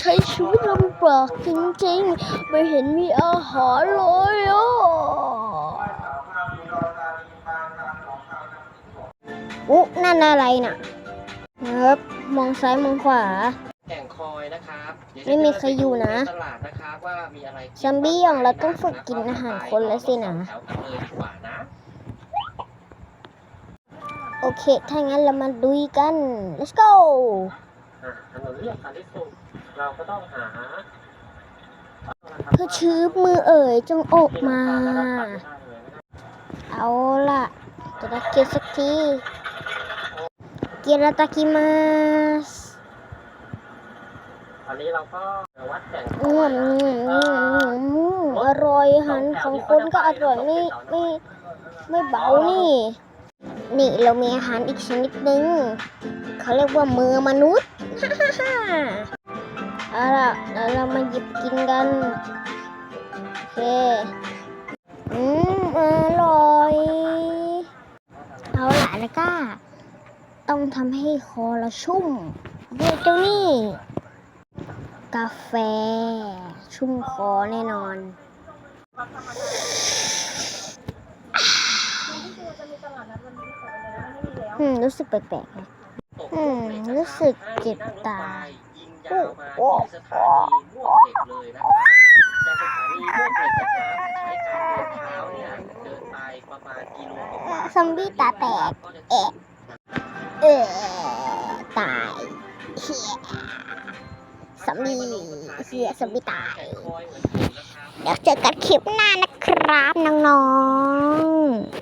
ช้ชีวิตลำบากจริงๆ ไม่เห็นมีอาหารเลยอะอุ๊นั่นอะไรน่ะครับ มองซ้ายมองขวาแก่งคอยนะครับเดี๋ยวไม่มีใครอยู่นะตลาดนะครับว่ามีอะไรซอมบี้อย่างเราต้องฝึกกินอาหารคนแล้วสินะแถวกันเลยดีกว่านะโอเค ถ้างั้นเรามาดุยกัน let's go อะถนนเรียบสันติสุข เราก็ต้องหาเพื่อชื้อมือเอ่ยจงออกมาที่น้ำตลแล้วก็ผัดได้เลยนะครับเอาล่ะ จะได้กินสักที เกียรตากิมาสอันนี้เราก็วัดแก่งคอือมยอืนะมอืมอืมอร่อยอาหันของคนก็อร่อยไม่ไม่ไม่เบานี่ นี่เรามีอาหารอีกชนิดหนึ่งเขาเรียกว่ามือมนุษย์ เอาล่ะแล้วเรามาหยิบกินกัน โอเค อืมอร่อย เอาล่ะแล้วก็ ต้องทำให้คอเราชุ่มด้วยเจ้านี่ กาแฟ ชุ่มคอแน่นอนอืมรู้สึกแปลกๆนะอืมรู้สึกเจ็บตา ยิงยาวมาที่สถานีมวกเหล็กเลยนะครับจากสถานีมวกเหล็กนะครับใช้การเดินเท้าเนี่ยเดินไปประมาณกิโลกว่าๆซอมบี้ตาแตกก็จะเอะเออตายเฮียซอมบี้เฮียซอมบี้ตายคอยเหมือนผมนะครับเดี๋ยวเจอกันคลิปหน้านะครับน้องๆ